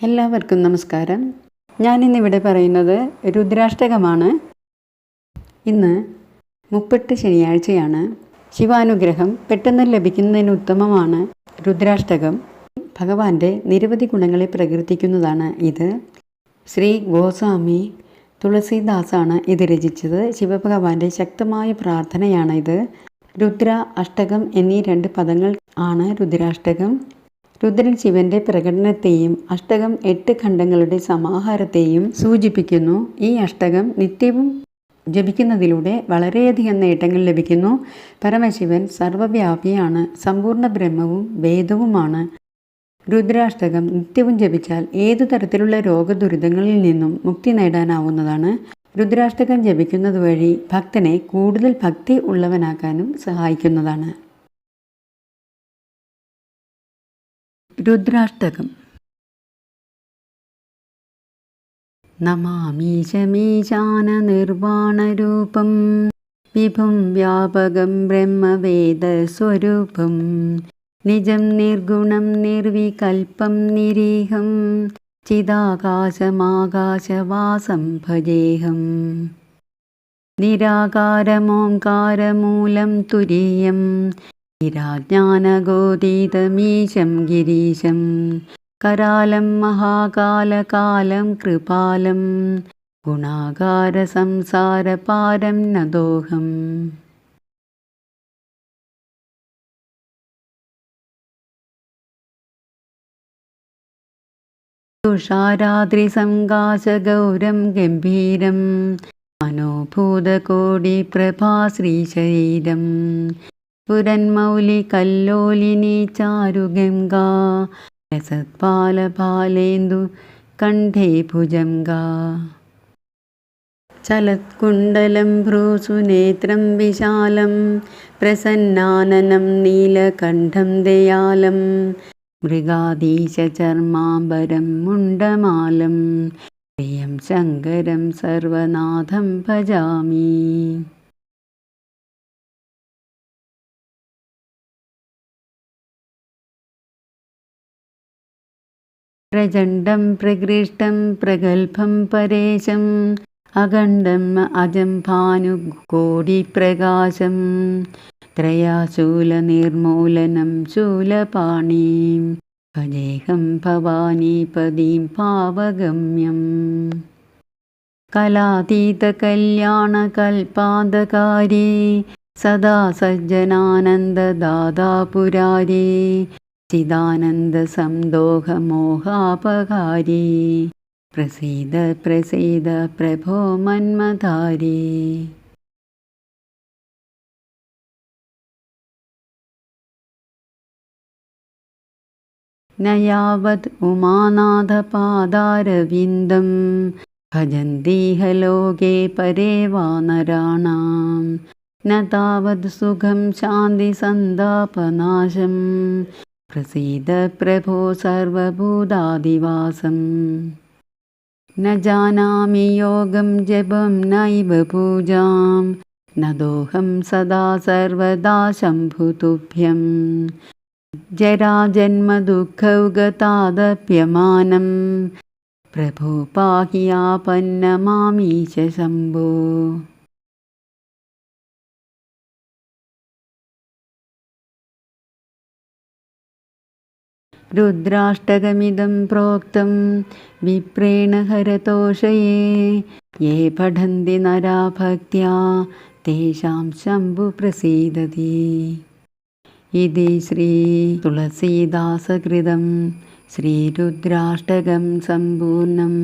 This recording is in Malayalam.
എല്ലാവർക്കും നമസ്കാരം. ഞാനിന്നിവിടെ പറയുന്നത് രുദ്രാഷ്ടകമാണ്. ഇന്ന് മുപ്പെട്ട് ശനിയാഴ്ചയാണ്. ശിവാനുഗ്രഹം പെട്ടെന്ന് ലഭിക്കുന്നതിന് ഉത്തമമാണ് രുദ്രാഷ്ടകം. ഭഗവാന്റെ നിരവധി ഗുണങ്ങളെ പ്രകീർത്തിക്കുന്നതാണ് ഇത്. ശ്രീ ഗോസ്വാമി തുളസീദാസാണ് ഇത് രചിച്ചത്. ശിവഭഗവാന്റെ ശക്തമായ പ്രാർത്ഥനയാണ് ഇത് രുദ്ര അഷ്ടകം എന്നീ രണ്ട് പദങ്ങൾ ആണ് രുദ്രാഷ്ടകം. രുദ്രൻ ശിവന്റെ പ്രകടനത്തെയും അഷ്ടകം എട്ട് ഖണ്ഡങ്ങളുടെ സമാഹാരത്തെയും സൂചിപ്പിക്കുന്നു. ഈ അഷ്ടകം നിത്യവും ജപിക്കുന്നതിലൂടെ വളരെയധികം നേട്ടങ്ങൾ ലഭിക്കുന്നു. പരമശിവൻ സർവവ്യാപിയാണ് സമ്പൂർണ ബ്രഹ്മവും വേദവുമാണ്. രുദ്രാഷ്ടകം നിത്യവും ജപിച്ചാൽ ഏതു തരത്തിലുള്ള രോഗദുരിതങ്ങളിൽ നിന്നും മുക്തി നേടാനാവുന്നതാണ്. രുദ്രാഷ്ടകം ജപിക്കുന്നത് വഴി ഭക്തനെ കൂടുതൽ ഭക്തി ഉള്ളവനാക്കാനും സഹായിക്കുന്നതാണ്. രുദ്രാഷ്ടകം. നമാമീശമീശാനനിർവാണരൂപം വിഭും വ്യാപകം ബ്രഹ്മവേദസ്വരൂപം നിജം നിർഗുണം നിർവികൽപ്പം നിരീഹം ചിതാകാശമാകാശവാസം ഭജേഹം. നിരാകാരമോംകാരമൂലം തുരീയം गिराज्ञानगोदितमीशं गिरीशं करालं महाकालकालं कृपालं गुणाकारसंसारपारं न दोहम् तुषाराद्रिसङ्गाशगौरं गम्भीरं मनोभूतकोटिप्रभा श्रीशरीरम् തുരന്മൗലി കല്ലോലിനി ചാരുഗംഗാ രസത്പാലഭാലേന്ദു കണ്ഠേ ഭുജംഗാ. ചലത്കുണ്ടലം ഭ്രൂസുനേത്രം വിശാലം പ്രസന്നാനനം നീലകണ്ഠം ദയാലം മൃഗാധീശചർമാംബരം മുണ്ടമാലം. പ്രിയം ശങ്കരം സർവനാഥം ഭജാമീ. പ്രചണ്ഡം പ്രകൃഷ്ടം പ്രഗത്ഭം പരേശം അഖണ്ഡം അജം ഭാനുകോടിപ്രകാശം ത്രയാശൂലനിർമൂലനം ശൂലപാണീം ഭജേഹം ഭവാനീപദീം പാവഗമ്യം കലാതീതകല്യാണകൽപാതകാരി സദാ സജ്ജനാനന്ദദാതാപുരാരി चिदानन्दसन्दोहमोहापहारी प्रसीद प्रसीद प्रभो मन्मधारी न यावत् उमानाथपादारविन्दं भजन्तीह लोके परे वानराणां। न तावत् सुखं शान्तिसन्तापनाशम् प्रसीद प्रभो सर्वभूतादिवासम्। न जानामि योगं जपं नैव पूजां न दोहं सदा सर्वदा शम्भुतुभ्यं जराजन्मदुःखौगतादप्यमानं प्रभो पाहि आपन्नमामीश शम्भो रुद्राष्टकमिदं प्रोक्तं विप्रेण हरतोषये ये पठन्ति नरा भक्त्या तेषां शम्भुप्रसीदति इति श्रीतुलसीदासकृतं श्रीरुद्राष्टकं सम्पूर्णम्